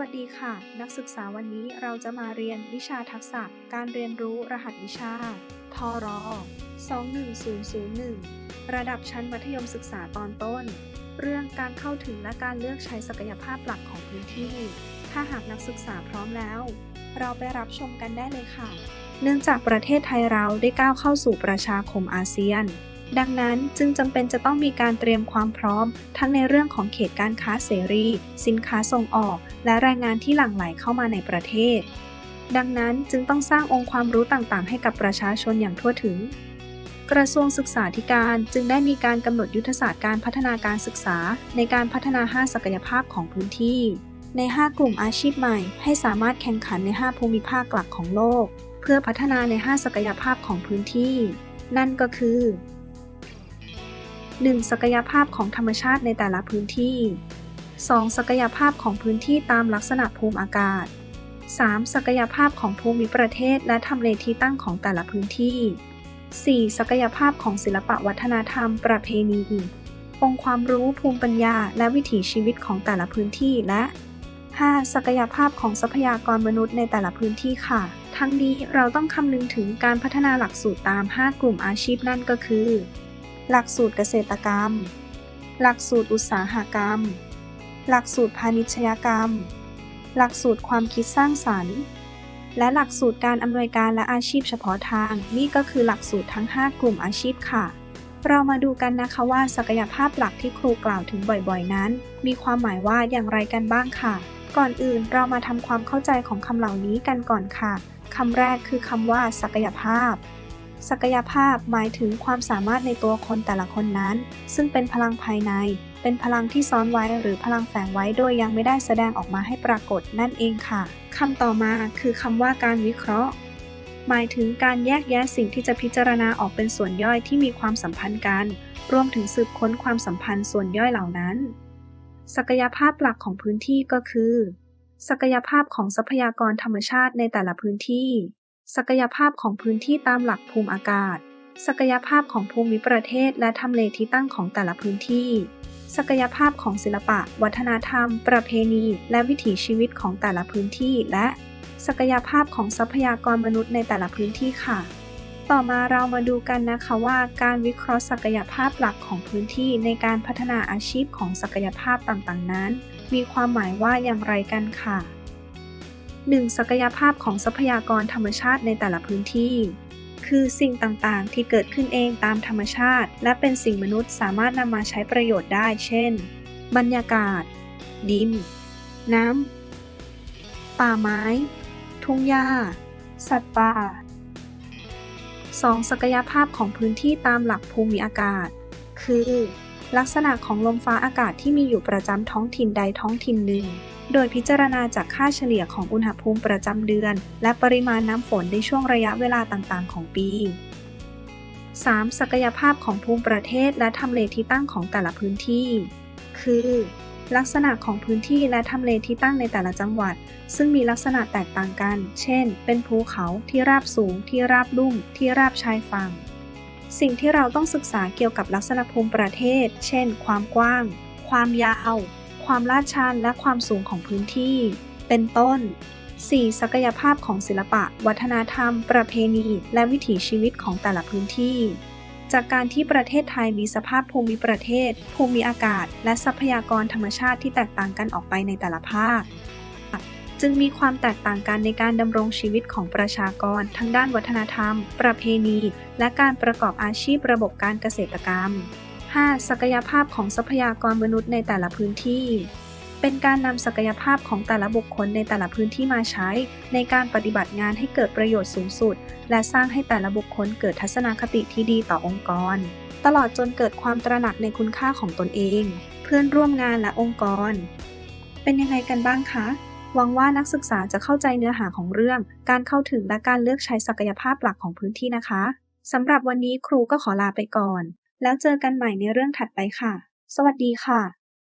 วัสดีค่ะ นักศึกษาวันนี้เราจะมาเรียนวิชาทักษะการเรียนรู้รหัสวิชา ทร 21001 ระดับชั้นมัธยมศึกษาตอนต้น เรื่องการเข้าถึงและการเลือกใช้ศักยภาพหลักของพื้นที่ ถ้าหากนักศึกษาพร้อมแล้ว เราไปรับชมกันได้เลยค่ะ เนื่องจากประเทศไทยเราได้ก้าวเข้าสู่ประชาคมอาเซียน ดังนั้นจึงจำเป็นจะต้องมีการเตรียมความพร้อม ทั้งในเรื่องของเขตการค้าเสรี สินค้าส่งออก และแรงงานที่หลั่งไหลเข้ามาในประเทศ ดังนั้นจึงต้องสร้างองค์ความรู้ต่างๆ ให้กับประชาชนอย่างทั่วถึง กระทรวงศึกษาธิการจึงได้มีการกำหนดยุทธศาสตร์การพัฒนาการศึกษา ในการพัฒนา 5 ศักยภาพของพื้นที่ ใน 5 กลุ่มอาชีพใหม่ ให้สามารถแข่งขันใน 5 ภูมิภาคหลักของโลก เพื่อพัฒนาใน 5 ศักยภาพของพื้นที่ นั่นก็คือ 1. ศักยภาพของธรรมชาติในแต่ละพื้นที่ 2. ศักยภาพของพื้นที่ตามลักษณะภูมิอากาศ 3. ศักยภาพของภูมิประเทศและทำเลที่ตั้งของแต่ละพื้นที่ 4. ศักยภาพของศิลปวัฒนธรรม ประเพณี องค์ความรู้ภูมิปัญญา และวิถีชีวิตของแต่ละพื้นที่และ 5. ศักยภาพของทรัพยากรมนุษย์ในแต่ละพื้นที่ค่ะ ทั้งนี้เราต้องคำนึงถึงการพัฒนาหลักสูตรตาม 5 กลุ่มอาชีพนั่นก็คือ หลักสูตรเกษตรกรรม หลักสูตรอุตสาหกรรม หลักสูตรพาณิชยกรรม หลักสูตรความคิดสร้างสรรค์ และหลักสูตรการอำนวยการและอาชีพเฉพาะทาง นี่ก็คือหลักสูตรทั้ง 5 กลุ่มอาชีพค่ะ เรามาดูกันนะคะว่าศักยภาพหลักที่ครูกล่าวถึงบ่อยๆนั้น มีความหมายว่าอย่างไรกันบ้างค่ะ ก่อนอื่นเรามาทำความเข้าใจของคำเหล่านี้กันก่อนค่ะคำแรกคือคำว่าศักยภาพ ศักยภาพหมายถึงความสามารถในตัวคนแต่ละคนนั้น ซึ่งเป็นพลังภายใน เป็นพลังที่ซ่อนไว้หรือพลังแฝงไว้โดยยังไม่ได้แสดงออกมาให้ปรากฏนั่นเองค่ะคำต่อมาคือคำว่าการวิเคราะห์ หมายถึงการแยกแยะสิ่งที่จะพิจารณาออกเป็นส่วนย่อยที่มีความสัมพันธ์กัน รวมถึงสืบค้นความสัมพันธ์ส่วนย่อยเหล่านั้น ศักยภาพหลักของพื้นที่ก็คือ ศักยภาพของทรัพยากรธรรมชาติในแต่ละพื้นที่ ศักยภาพของพื้นที่ตามหลักภูมิอากาศ ศักยภาพของภูมิประเทศและทำเลที่ตั้งของแต่ละพื้นที่ ศักยภาพของศิลปะ วัฒนธรรม ประเพณี และวิถีชีวิตของแต่ละพื้นที่และ ศักยภาพของทรัพยากรมนุษย์ในแต่ละพื้นที่ค่ะ ต่อมาเรามาดูกันนะคะว่า การวิเคราะห์ศักยภาพหลักของพื้นที่ในการพัฒนาอาชีพของศักยภาพต่างๆ นั้น มีความหมายว่าอย่างไรกันค่ะ 1. ศักยภาพของทรัพยากรธรรมชาติในแต่ละพื้นที่ คือสิ่งต่างๆ ที่เกิดขึ้นเองตามธรรมชาติ และเป็นสิ่งมนุษย์สามารถนำมาใช้ประโยชน์ได้ เช่น บรรยากาศ ดิน น้ำ ป่าไม้ ทุ่งหญ้า สัตว์ป่า 2. ศักยภาพของพื้นที่ตามหลักภูมิอากาศ คือ ลักษณะของลมฟ้าอากาศที่มีอยู่ประจำท้องถิ่นใดท้องถิ่นหนึ่ง โดยพิจารณาจากค่าเฉลี่ยของอุณหภูมิประจำเดือน และปริมาณน้ำฝนในช่วงระยะเวลาต่างๆ ของปี 3. ศักยภาพของภูมิประเทศและทำเลที่ตั้งของแต่ละพื้นที่ คือ ลักษณะของพื้นที่และทำเลที่ตั้งในแต่ละจังหวัด ซึ่งมีลักษณะแตกต่างกัน เช่น เป็นภูเขาที่ราบสูง ที่ราบลุ่ม ที่ราบชายฝั่ง สิ่งที่เราต้องศึกษาเกี่ยวกับลักษณะภูมิประเทศ เช่น ความกว้าง ความยาว ความลาดชันและความสูงของพื้นที่ เป็นต้น 4. ศักยภาพของศิลปะ วัฒนธรรม ประเพณี และวิถีชีวิตของแต่ละพื้นที่ จากการที่ประเทศไทยมีสภาพภูมิประเทศ ภูมิอากาศ และทรัพยากรธรรมชาติที่แตกต่างกันออกไปในแต่ละภาค จึงมีความแตกต่างกันในการดำรงชีวิตของประชากร ทั้งด้านวัฒนธรรม ประเพณี และการประกอบอาชีพระบบการเกษตรกรรม 5. ศักยภาพของทรัพยากรมนุษย์ในแต่ละพื้นที่ เป็นการนำศักยภาพของแต่ละบุคคลในแต่ละพื้นที่มาใช้ ในการปฏิบัติงานให้เกิดประโยชน์สูงสุด และสร้างให้แต่ละบุคคลเกิดทัศนคติที่ดีต่อองค์กร ตลอดจนเกิดความตระหนักในคุณค่าของตนเอง เพื่อนร่วมงานและองค์กร เป็นยังไงกันบ้างคะหวังว่านักศึกษาจะเข้าใจเนื้อหาของเรื่อง การเข้าถึงและการเลือกใช้ศักยภาพหลักของพื้นที่นะคะ สำหรับวันนี้ครูก็ขอลาไปก่อน แล้วเจอกันใหม่ในเรื่องถัดไปค่ะ สวัสดีค่ะ